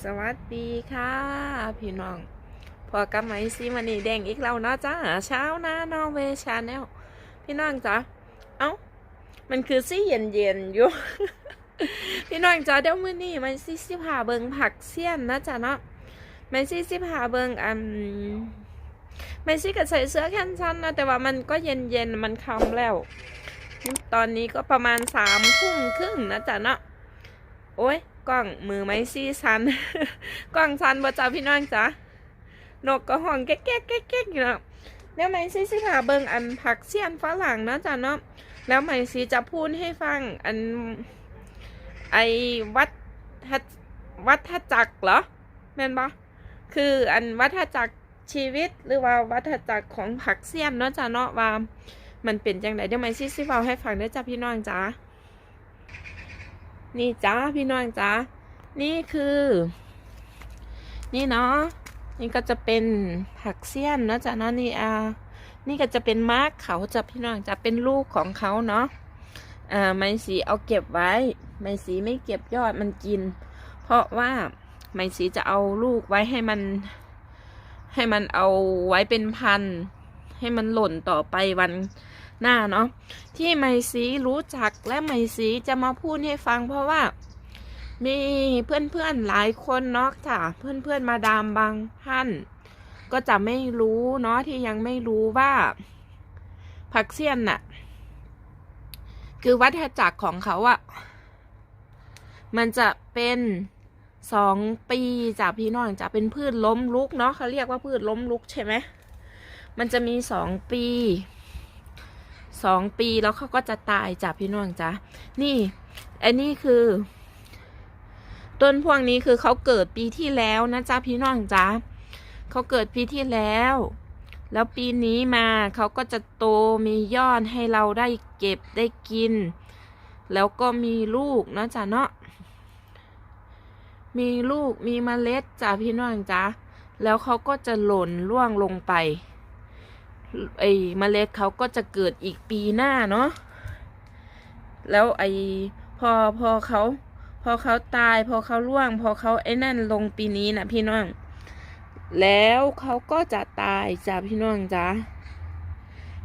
สวัสดีค่ะ พี่น้อง พอกับไหมซีมันนี่แดงอีกแล้วเนาะจ้าเช้าหน้านอเวชาแนลพี่น้องจ้าเอ้า มันคือซีเย็นเย็นอยู่ พี่น้องจ้าเดี๋ยวมื้อนี้มันซี่สิพาเบิงผักเสี้ยนนะจ้าเนาะมันซี่สิพาเบิงอันมันซีก็ใส่เสื้อแขนสั้นนะแต่ว่ามันก็เย็นเย็นมันคำแล้ว ตอนนี้ก็ประมาณสามทุ่มครึ่งนะจ้าเนาะโอ้ย กล้องมือไม้ซี่สัน กล้องสันบ่จ้าพี่น้องจ้านกก็ห้องแก๊กแก๊กแก๊กแก๊กอยู่แล้วแล้วไม้ซี่สิค่ะเบิ่งอันผักเสี้ยนฝรั่งเนาะจ้าเนาะแล้วไม้ซี่จะพูดให้ฟังอันไอวัดวัฏจักรเหรอแม่นปะคืออันวัฏจักรชีวิตหรือว่าวัฏจักรของผักเสี้ยนเนาะจ้าเนาะว่ามันเป็นจังไดเดี๋ยวไม้ซี่สิเว้าให้ฟังเด้อจ้าพี่น้องจ้า นี่จ้าพี่น้องจ้านี่คือ นี่เนาะนี่ก็จะเป็นผักเสี้ยนนะจ้าเนาะนี่อ่านี่ก็จะเป็นมาร์กเขาจะพี่น้องจะเป็นลูกของเขาเนาะอ่าไม้สีเอาเก็บไว้ ไม้สีไม่เก็บยอดมันกิน เพราะว่าไม้สีจะเอาลูกไว้ให้มัน ให้มันเอาไว้เป็นพัน ให้มันหล่นต่อไปวัน หน้าเนาะที่ไมซีรู้จักและไมซีจะมาพูดให้ฟังเพราะว่า มีเพื่อนๆหลายคนเนาะจ้ะเพื่อนๆมาดามบางท่าน ก็จะไม่รู้เนาะที่ยังไม่รู้ว่า ผักเสี้ยนน่ะ คือวัฏจักรของเขาอะมันจะเป็นสองปีจากพี่น้องจะเป็นพืชล้มลุกเนาะเขาเรียกว่าพืชล้มลุกใช่ไหมมันจะมีสองปี สองปีแล้วเขาก็จะตายจ้ะพี่น้องจ้ะนี่ อันนี้คือ ต้นพวกนี้คือเขาเกิดปีที่แล้วนะจ้ะพี่น้องจ้ะเขาเกิดปีที่แล้ว แล้วปีนี้มาเขาก็จะโตมียอดให้เราได้เก็บได้กิน แล้วก็มีลูกนะจ๊ะเนาะมีลูกมีเมล็ดจ้ะพี่น้องจ้ะแล้วเขาก็จะหล่นร่วงลงไป ไอ้เมล็ดเขาก็จะเกิดอีกปีหน้าเนาะแล้วไอ้พอพอเขาพอเขาตายพอเขาร่วง พอเขาไอ้นั่นลงปีนี้นะพี่น้อง แล้วเขาก็จะตายจ้ะพี่น้องจ้ะ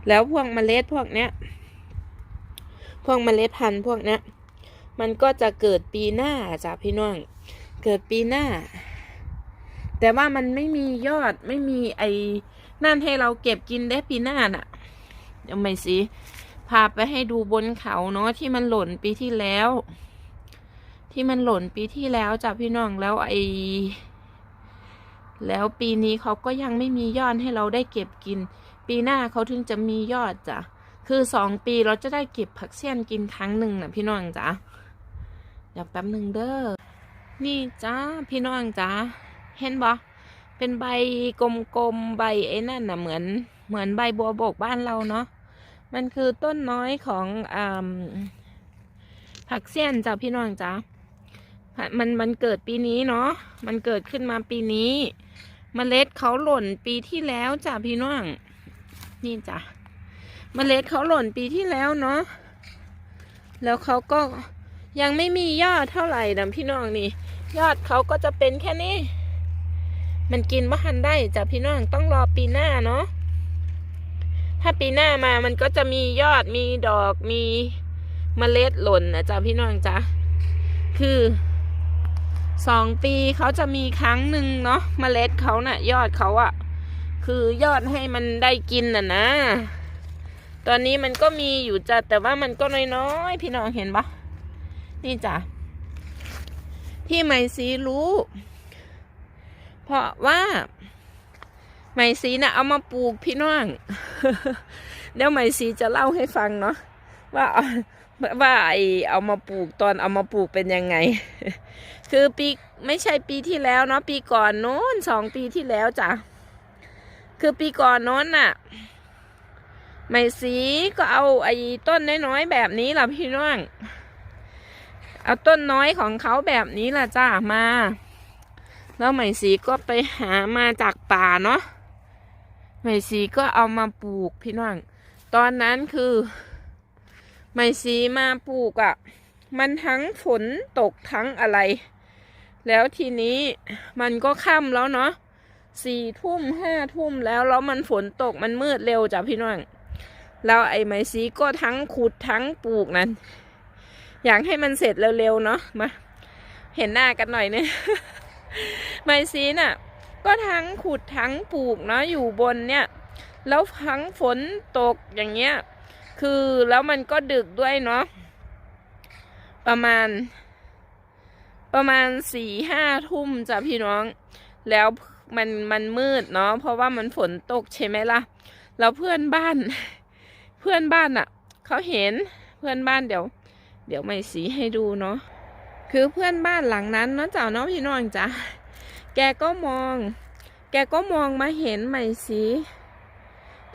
แล้วพวกเมล็ดพวกเนี้ย พวกเมล็ดพันธุ์พวกเนี้ย มันก็จะเกิดปีหน้าจ้ะพี่น้อง เกิดปีหน้า แต่ว่ามันไม่มียอดไม่มีไอ นั่นให้เราเก็บกินได้ปีหน้าน่ะเดี๋ยวไม่สิพาไปให้ดูบนเขาเนาะที่มันหล่นปีที่แล้ว ที่มันหล่นปีที่แล้วจ้ะพี่น้องแล้วไอแล้วปีนี้เขาก็ยังไม่มียอดให้เราได้เก็บกิน ปีหน้าเขาถึงจะมียอดจ้ะคือสองปีเราจะได้เก็บผักเสี้ยนกินครั้งหนึ่งนะพี่น้องจ้ะเดี๋ยวแป๊บหนึ่งเด้อนี่จ้าพี่น้องจ้าเห็นบ่ เป็นใบกลมๆใบไอ้นั่นน่ะเหมือนเหมือนใบบัวบกบ้านเราเนาะมันคือต้นน้อยของอผักเสี้ยนจ้ะพี่น้องจ้ะมันมันเกิดปีนี้เนาะมันเกิดขึ้นมาปีนี้เมล็ดเขาหล่นปีที่แล้วจ้ะพี่น้องนี่จ้ะเมล็ดเขาหล่นปีที่แล้วเนาะแล้วเขาก็ยังไม่มียอดเท่าไหร่นะพี่น้องนี่ ยอดเขาก็จะเป็นแค่นี้ มันกินไม่ทันได้จ้ะพี่น้องต้องรอปีหน้าเนาะถ้าปีหน้ามามันก็จะมียอดมีดอกมีเมล็ดหล่นนะจ๊ะพี่น้องจ๊ะคือสองปีเขาจะมีครั้งหนึ่งเนาะเมล็ดเขานะ่ะ ยอดเขาอะคือยอดให้มันได้กินน่ะนะ ตอนนี้มันก็มีอยู่จ้ะแต่ว่ามันก็น้อยๆพี่น้องเห็นปะนี่จ้ะที่ไม่ซีรู้ เพราะว่าไหมสีนะเอามาปลูกพี่น้องเดี๋ยวไหมสีจะเล่าให้ฟังเนาะว่าว่าไอเอามาปลูกตอนเอามาปลูกเป็นยังไง คือปีไม่ใช่ปีที่แล้วเนาะปีก่อนโน้นสองปีที่แล้วจ้ะคือปีก่อนโน้นน่ะไหมสีก็เอาไอ้ต้นน้อยๆแบบนี้ล่ะพี่น้อง เอาต้นน้อยของเขาแบบนี้ล่ะจ้ามา แล้วไหมสีก็ไปหามาจากป่าเนาะไหมสีก็เอามาปลูกพี่น้อง ตอนนั้นคือ ไหมสีมาปลูกอะ่ะ มันทั้งฝนตกทั้งอะไร แล้วทีนี้มันก็ค่ำแล้วเนาะสี่ทุ่มห้าทุ่มแล้วแล้วมันฝนตกมันมืดเร็วจ้ะพี่น้องแล้วไอ้ไม้สีก็ทั้งขุดทั้งปลูกนั้น อยากให้มันเสร็จเร็วๆเนาะมา เห็นหน้ากันหน่อยเนี่ย ไม้สีน่ะ ก็ทั้งขุดทั้งปลูกเนาะอยู่บนเนี่ย แล้วทั้งฝนตกอย่างเงี้ย คือแล้วมันก็ดึกด้วยเนาะ ประมาณ ประมาณสี่ห้าทุ่มจ้ะพี่น้อง แล้วมันมันมืดเนาะเพราะว่ามันฝนตกใช่ไหมล่ะ แล้วเพื่อนบ้าน เพื่อนบ้านอะ่ะเขาเห็นเพื่อนบ้านเดี๋ยว เดี๋ยวไม่สีให้ดูเนาะ คือเพื่อนบ้านหลังนั้นเนาะจ้าเนาะพี่น้องจ้ะแกก็มอง แกก็มองมาเห็นไม่สี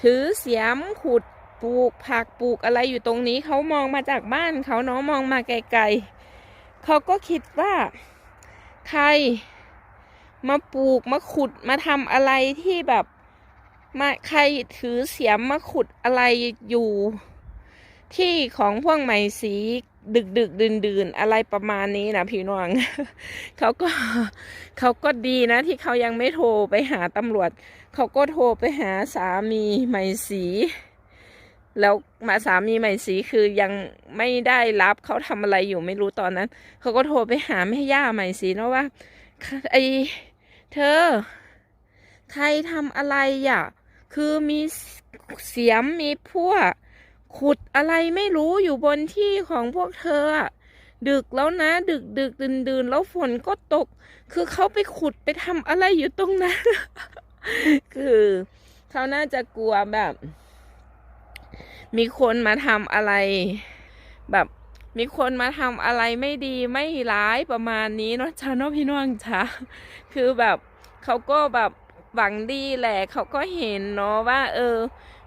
ถือเสียมขุดปลูกผักปลูกอะไรอยู่ตรงนี้เขามองมาจากบ้านเขาเนาะมองมาไกลๆเขาก็คิดว่า ใคร มาปลูกมาขุดมาทำอะไรที่แบบมาใครถือเสียมมาขุดอะไรอยู่ ที่ของพวกไหมสี ดึกดึกดื่นดื่นๆอะไรประมาณนี้นะพี่น้องเขาก็เขาก็ดีนะ ที่เขายังไม่โทรไปหาตำรวจ เขาก็โทรไปหาสามีไหม่สีแล้วมาสามีใหม่สีคือยังไม่ได้รับเขาทำอะไรอยู่ไม่รู้ตอนนั้น เขาก็โทรไปหาแม่ย่าใหม่สีเนาะว่าไอเธอ ใครทำอะไรอะ คือมีเสียมมีพวก ขุดอะไรไม่รู้อยู่บนที่ของพวกเธอ ดึกแล้วนะ ดึกดึกดื่นดื่นแล้วฝนก็ตก คือเขาไปขุดไปทำอะไรอยู่ตรงนั้น คือเขาน่าจะกลัวแบบ มีคนมาทำอะไร แบบมีคนมาทำอะไรไม่ดีไม่ร้ายประมาณนี้เนาะชาเนพี่น้องจ้าคือแบบเขาก็แบบหวังดีแหละเขาก็เห็นเนาะว่า เออ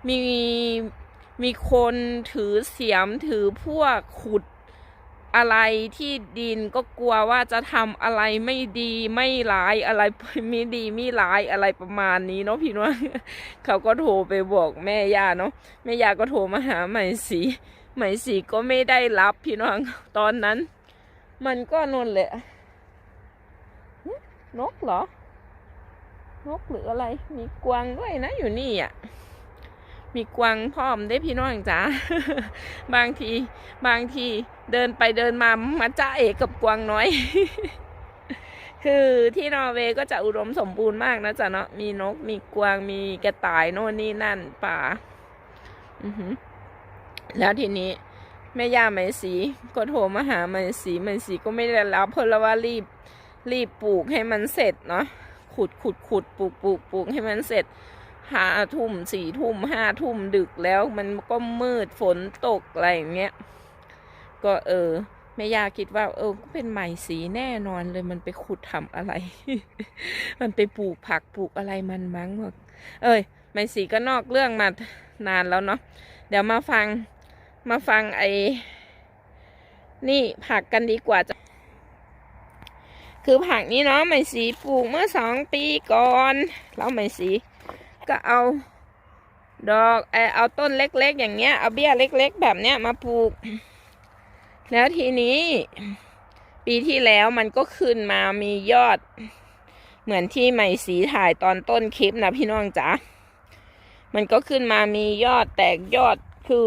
มี มีคนถือเสียมถือพวกขุดอะไรที่ดินก็กลัวว่าจะทำอะไรไม่ดีไม่ร้ายอะไรไม่ดีไม่ร้ายอะไรประมาณนี้เนาะพี่น้องเขาก็โทรไปบอกแม่ย่าเนาะแม่ย่าก็โทรมาหาไหม่สีไหม่สีก็ไม่ได้รับพี่น้องตอนนั้น มันก็นนแหละนกเหรอ นกหรืออะไร มีกวางด้วยนะอยู่นี่อะ มีกวางพร้อมได้พี่น้องจ้าบางทีบางทีเดินไปเดินมามาจ้าเอกกับกวางน้อย คือที่นอร์เวย์ก็จะอุดมสมบูรณ์มากนะจ๊ะเนาะมีนกมีกวางมีกระต่ายโน่นนี่นั่นป่าอือแล้วทีนี้แม่ย่าไหมสีก็โทรมาหาไหมสีไหมสีก็ไม่ได้รับเพราะว่ารีบรีบปลูกให้มันเสร็จเนาะขุดขุดขุดปลูกปลูกปลูกให้มันเสร็จ ห้าทุ่มสี่ทุ่มห้าทุ่มดึกแล้วมันก็มืดฝนตกอะไรอย่างเงี้ยก็เออแม่ยาคิดว่า เออก็เป็นไหม่สีแน่นอนเลยมันไปขุดทำอะไร มันไปปลูกผักปลูกอะไรมันมั้งบอกเอ้ยไหม่สีก็นอกเรื่องมานานแล้วเนาะเดี๋ยวมาฟังมาฟังไอ้นี่ผักกันดีกว่าจะคือผักนี้เนาะไหม่สีปลูกเมื่อสองปีก่อน แล้วไหม่สี ก็เอา ดอกเออเอาต้นเล็กๆ อย่างเงี้ย เอาเบี้ยเล็ก ๆ แบบเนี้ยมาปลูก แล้วทีนี้ ปีที่แล้วมันก็ขึ้นมามียอด เหมือนที่ใหม่สีถ่ายตอนต้นคลิปนะพี่น้องจ๋ามันก็ขึ้นมามียอดแตกยอดคือ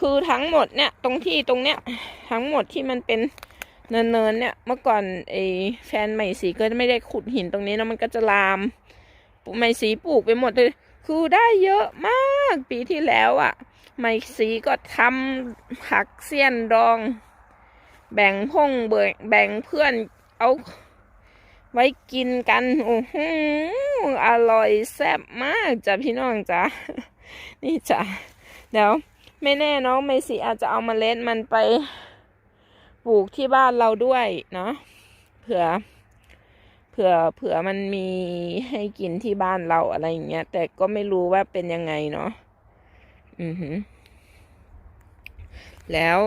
คือทั้งหมดเนี่ย ตรงที่ตรงเนี้ย ทั้งหมดที่มันเป็นเนินๆเนี่ย เมื่อก่อนไอ้แฟนใหม่สีก็ไม่ได้ขุดหินตรงนี้นะมันก็จะลาม ไม่สีปลูกไปหมดเลย คือได้เยอะมากปีที่แล้วอะ่ะ ไม่สีก็ทำผักเสี้ยนดอง แบ่งพงเบิแบ่งเพื่อนเอาไว้กินกัน โอ้โหอร่อยแซ่บมากจ้ะพี่น้องจ้ะนี่จ้ะเดี๋ยวไม่แน่น้องไม่สีอาจจะเอามาเล็ดมันไปปลูกที่บ้านเราด้วยเนาะเผื่อ ผื่อเผื่อมันมีให้กินที่บ้านเราอะไรอย่างเงี้ย แต่ก็ไม่รู้ว่าเป็นยังไงเนาะอือหือ แล้ว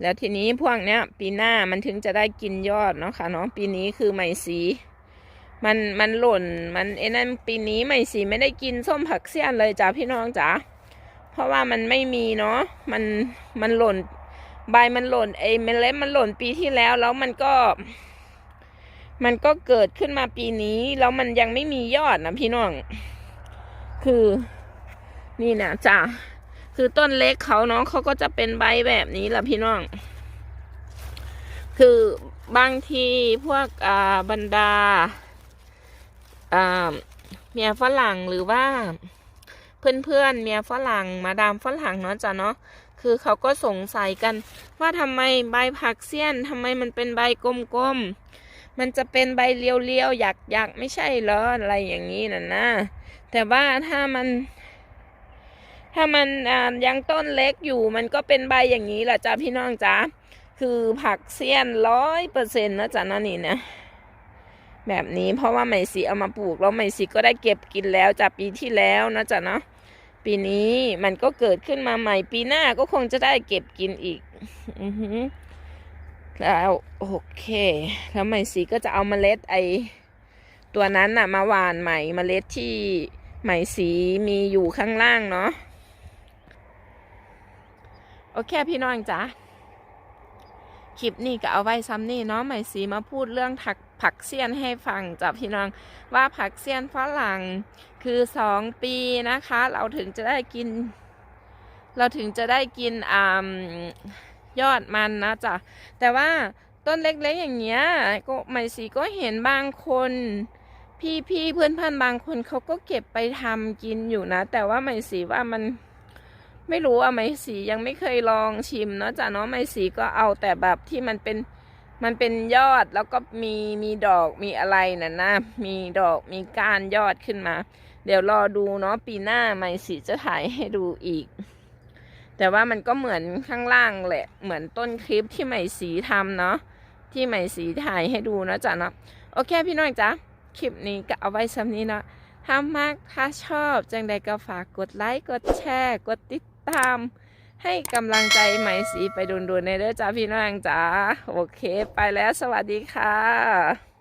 แล้วทีนี้พวกเนี้ย ปีหน้ามันถึงจะได้กินยอดเนาะค่ะเนาะปีนี้คือไหมสี มันมันหล่น มันไอ้นั่นปีนี้ไหมสีไม่ได้กินส้มผักเสี้ยนเลยจ้ะพี่น้องจ๋าเพราะว่ามันไม่มีเนาะมันมันหล่น ใบมันหล่นไอ้เมล็ดมันหล่นปีที่แล้วแล้วมันก็ มันก็เกิดขึ้นมาปีนี้ แล้วมันยังไม่มียอดนะพี่น้อง คือนี่นะจ้ะคือต้นเล็กเขาเนาะเขาก็จะเป็นใบแบบนี้แหละพี่น้อง คือบางทีพวกอ่าบรรดาอ่าเมียฝรั่งหรือว่าเพื่อนๆเมียฝรั่งมาดามฝรั่งเนาะจ้ะเนาะคือเขาก็สงสัยกันว่าทำไมใบผักเสี้ยนทำไมมันเป็นใบกลมๆ มันจะเป็นใบเรียวๆหยักๆไม่ใช่เหรออะไรอย่างนี้น่ะนะ แต่ว่าถ้ามัน ถ้ามันยังต้นเล็กอยู่ มันก็เป็นใบอย่างนี้แหละจ้ะพี่น้องจ้าคือผักเสี้ยนร้อยเปอร์เซ็นต์นะจ๊ะนั่นนี่นะแบบนี้เพราะว่าไหมสีเอามาปลูกแล้วไหมสีก็ได้เก็บกินแล้วจากปีที่แล้วนะจ๊ะเนาะปีนี้มันก็เกิดขึ้นมาใหม่ปีหน้าก็คงจะได้เก็บกินอีก อือหือ แล้วโอเค แล้วไหมสีก็จะเอามาเมล็ดไอตัวนั้นน่ะมาหวานใหม่เมล็ดที่ไหมสีมีอยู่ข้างล่างเนาะโอเคพี่น้องจ๋าคลิปนี้ก็เอาไว้ซ้ำนี่เนาะไหมสีมาพูดเรื่องผักผักเสี้ยนให้ฟังจ้ะพี่น้องว่าผักเสี้ยนฝรั่งคือสองปีนะคะ เราถึงจะได้กิน เราถึงจะได้กินอ่า ยอดมันนะจ๊ะแต่ว่าต้นเล็กๆอย่างเงี้ยก็ไหมสีก็เห็นบางคน พี่พี่เพื่อนเพื่อนๆบางคนเขาก็เก็บไปทำกินอยู่นะ แต่ว่าไหมสีว่ามันไม่รู้อะไหมสียังไม่เคยลองชิมเนาะจ้ะเนาะไหมสีก็เอาแต่แบบที่มันเป็นมันเป็นยอดแล้วก็มีมีดอกมีอะไรน่ะนะมีดอกมีก้านยอดขึ้นมา เดี๋ยวรอดูเนาะปีหน้าไหมสีจะถ่ายให้ดูอีก แต่ว่ามันก็เหมือนข้างล่างแหละ เหมือนต้นคลิปที่ไหม่สีทำเนาะ ที่ไหม่สีถ่ายให้ดูนะจ้ะเนาะ โอเคพี่น้องจ๊ะ คลิปนี้ก็เอาไว้ซ้ำนี้เนาะถ้ามากถ้าชอบจังใดก็ฝากกดไลค์ กดแชร์ กดติดตาม ให้กำลังใจไหมสีไปดุนๆในเด้อจ้าพี่น้องจ้าโอเค ไปแล้วสวัสดีค่ะ